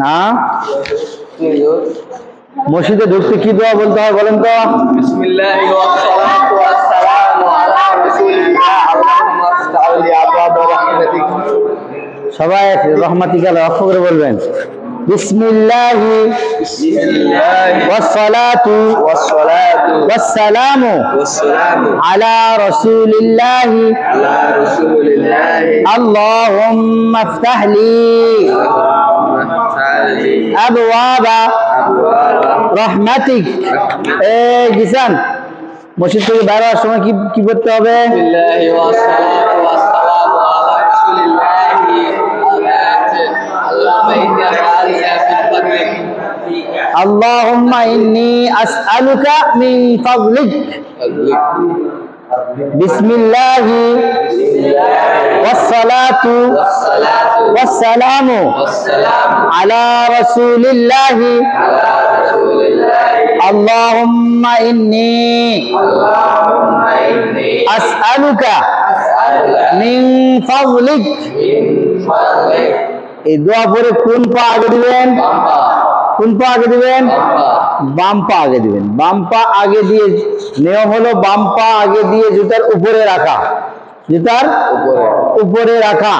হ্যাঁ? মসজিদে ঢুকতে কি দোয়া বলতে হয় বলেন তো? সবাই রহমাতি গেলে অক্ষ করে বলবেন। বিসমিল্লাহি ওয়াসসালাতু ওয়াসসালাম والسلام আলা রাসূলিল্লাহি على رسول الله اللهم افتح لي اللهم افتح لي أبواب أبواب রহমাতিক এই জিসান মসজিদ থেকে বের হওয়ার সময় কি কি করতে হবে আল্লাহুম্মা ইন্নী আসআলুকা মিন ফাদলিক। বিসমিল্লাহি ওয়াসসালাতু ওয়াসসালামু আলা রাসূলিল্লাহি। আল্লাহুম্মা ইন্নী আসআলুকা মিন ফাদলিক। এই দোয়া পরে কোন পা কোন পা আগে দিবেন? বাম পা। আগে দিবেন। বাম পা আগে দিয়ে নিয়ম হলো বাম পা আগে দিয়ে জুতার উপরে রাখা। জুতার উপরে। রাখা।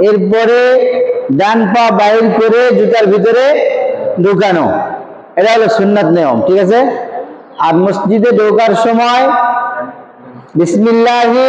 এরপরে ডান পা বাহির করে জুতার ভিতরে ঢুকানো। এটা হলো সুন্নাত নিয়ম ঠিক আছে? আর মসজিদে ঢোকার সময় বিসমিল্লাহি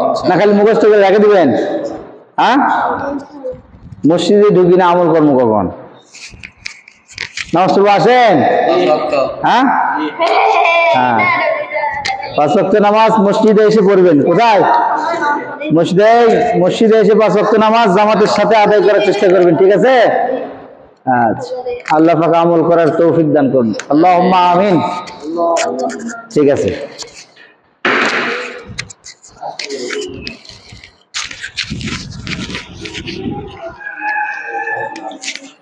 না, খালি মুখস্থ করে রেখে দিবেন। হ্যাঁ? মসজিদে ঢুকি না, আমল কর্ম কখন নমস্কার, আসেন। হ্যাঁ? হ্যাঁ। পাঁচ নামাজ মসজিদে এসে পড়বেন। কোথায়? মসজিদে মসজিদে এসে পাঁচ ওয়াক্ত নামাজ জামাতের সাথে আদায় করার চেষ্টা করবেন, ঠিক আছে? আচ্ছা। আল্লাহ পাক আমল করার তৌফিক দান করুন। আল্লাহ আমিন। ঠিক আছে। Thank you.